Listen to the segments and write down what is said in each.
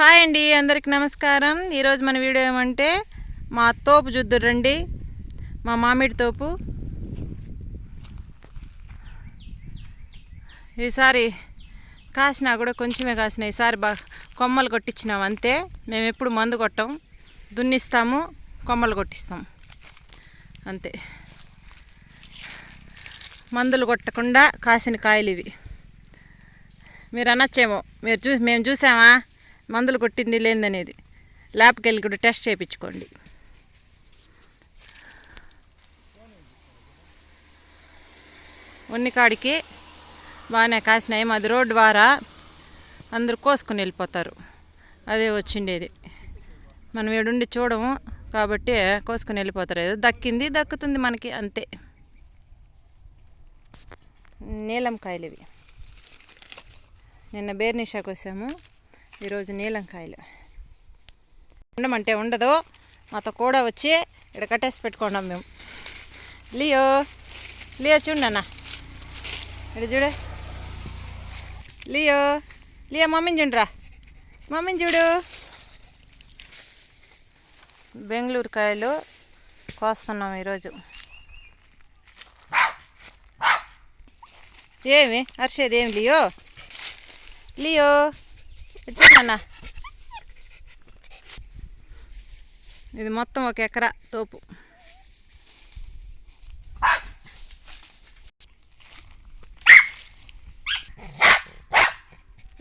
Hi అండి అందరికి నమస్కారం. ఈరోజు మన వీడియో ఏమంటే మా తోపు చూద్దురు రండి. మా మామిడి తోపు. ఈసారి కాసినా కూడా కొంచెమే కాసిన ఈసారి బాగా కొమ్మలు కొట్టించినాం అంతే. మేము ఎప్పుడు మందు కొట్టాం. దున్నిస్తాము కొమ్మలు కొట్టిస్తాం. అంతే. మందులు కొట్టకుండా కాసిన కాయలు ఇవి. మీరు అనొచ్చేమో. మీరు చూ మేము చూసామా? మందులు కొట్టింది లేదనేది ల్యాబ్కి వెళ్ళి కూడా టెస్ట్ చేయించుకోండి. ఉన్నికాడికి బాగానే కాసినాయి మాది రోడ్డు ద్వారా అందరూ కోసుకుని వెళ్ళిపోతారు. అదే వచ్చిండేది. మనం ఏడుండి చూడము కాబట్టి కోసుకుని వెళ్ళిపోతారు. ఏదో దక్కింది దక్కుతుంది మనకి అంతే. నీలం కాయలు ఇవి. నిన్న బేర్నిషా కోసాము. ఈరోజు నీలం కాయలు. ఉండమంటే ఉండదు. మాతో కూడా వచ్చి ఇక్కడ కట్టేసి పెట్టుకున్నాం మేము. లియో లియో చూడన్నా ఇక్కడ చూడు. లియో లియో మమ్మీని చూడరా. మమ్మీని చూడు. బెంగళూరు కాయలు కోస్తున్నాం ఈరోజు. ఏమి? హర్షేది ఏమి లియో? లియో. ఇటు చూడన్నా. ఇది మొత్తం ఒక ఎకరా తోపు.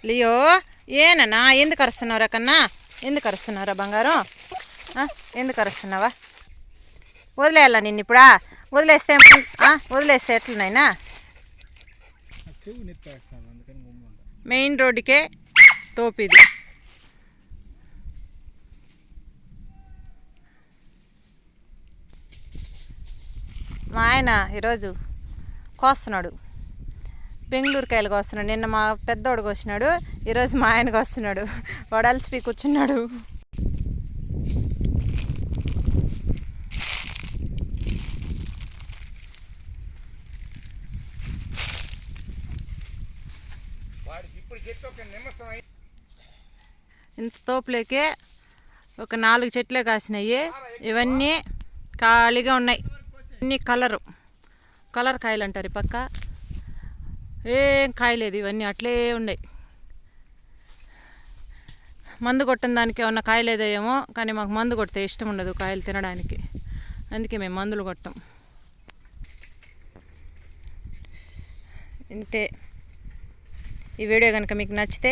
లియో ఏనన్నా ఎందుకు అరుస్తున్నారా కన్నా? ఎందుకు అరుస్తున్నారా బంగారం? ఎందుకు అరుస్తున్నావా? వదిలేయాలా నిన్ను ఇప్పుడా? వదిలేస్తే వదిలేస్తే ఎట్లనైనా మెయిన్ రోడ్డుకే తోపిది. మా ఆయన ఈరోజు కోస్తున్నాడు. బెంగళూరు కాయలు కోస్తున్నాడు నిన్న మా పెద్దోడు కోసినాడు. ఈరోజు మా ఆయన కోస్తున్నాడు వాడు అలసిపి కూర్చున్నాడు. ఇప్పుడు చెట్టు ఒక నిమ్మసం ఇంత తోపులేకే ఒక నాలుగు చెట్లే కాసినాయి. ఇవన్నీ ఖాళీగా ఉన్నాయి. అన్ని కలరు. కలర్ కాయలు అంటారు ఈ పక్క. ఏం కాయలేదు ఇవన్నీ అట్లే ఉన్నాయి. మందు కొట్టిన దానికి ఏమన్నా కాయలేదో ఏమో కానీ మాకు మందు కొడితే ఇష్టం ఉండదు కాయలు తినడానికి. అందుకే మేము మందులు కొట్టాం. ఇంతే. ఈ వీడియో కనుక మీకు నచ్చితే